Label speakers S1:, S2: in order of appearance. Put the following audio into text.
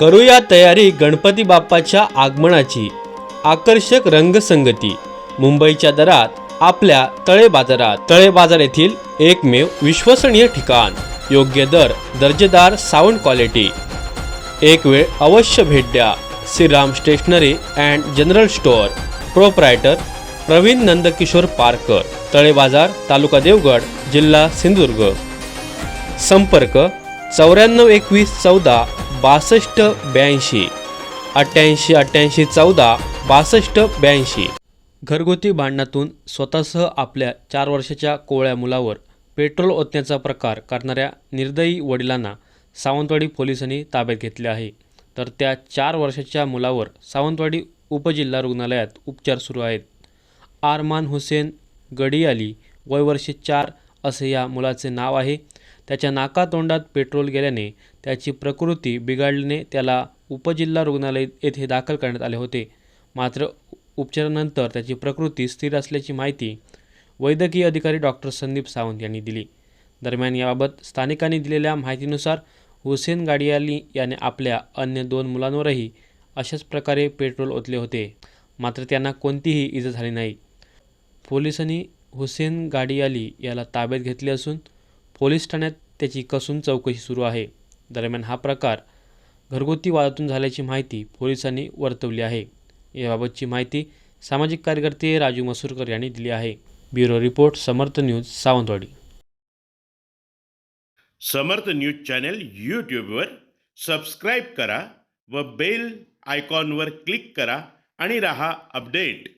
S1: करूया तयारी गणपती बाप्पाच्या आगमनाची. आकर्षक रंगसंगती. मुंबईच्या दरात आपल्या तळे बाजारात. तळे बाजार येथील एकमेव विश्वसनीय ठिकाण. योग्य दर दर्जेदार साऊंड क्वालिटी एक वेळ अवश्य भेट द्या. Shriram stationery and general store. Proprietor Pravin Nandkishor Parkar. तळे बाजार तालुका देवगड जिल्हा सिंधुदुर्ग. संपर्क चौऱ्याण्णव एकवीस चौदा बासष्ट ब्याऐंशी. अठ्ठ्याऐंशी अठ्ठ्याऐंशी चौदा बासष्ट ब्याऐंशी. घरगुती भांडणातून स्वतःसह आपल्या चार वर्षाच्या कोवळ्या मुलावर पेट्रोल ओतण्याचा प्रकार करणाऱ्या निर्दयी वडिलांना सावंतवाडी पोलिसांनी ताब्यात घेतले आहे. तर त्या चार वर्षाच्या मुलावर सावंतवाडी उपजिल्हा रुग्णालयात उपचार सुरू आहेत. आरमान हुसेन गडियाली वय वर्षे चार असे या मुलाचे नाव आहे. त्याच्या नाकातोंडात पेट्रोल गेल्याने त्याची प्रकृती बिघडल्याने त्याला उपजिल्हा रुग्णालय येथे दाखल करण्यात आले होते. मात्र उपचारानंतर त्याची प्रकृती स्थिर असल्याची माहिती वैद्यकीय अधिकारी डॉक्टर संदीप सावंत यांनी दिली. दरम्यान याबाबत स्थानिकांनी दिलेल्या माहितीनुसार हुसेन गाडियाली याने आपल्या अन्य दोन मुलांवरही अशाच प्रकारे पेट्रोल ओतले होते. मात्र त्यांना कोणतीही इजा झाली नाही. पोलिसांनी हुसेन गाडियाली याला ताब्यात घेतले असून पोलीस ठाण्यात त्याची कसून चौकशी सुरू आहे. दरम्यान हा प्रकार घरगुती वादातून झाल्याची माहिती पोलिसांनी वर्तवली आहे. याबाबतची माहिती सामाजिक कार्यकर्ते राजू मसूरकर यांनी दिली आहे. Bureau report Samarth News Sawantwadi.
S2: Samarth News channel यूट्यूबवर सबस्क्राईब करा व बेल आयकॉनवर क्लिक करा आणि रहा अपडेट.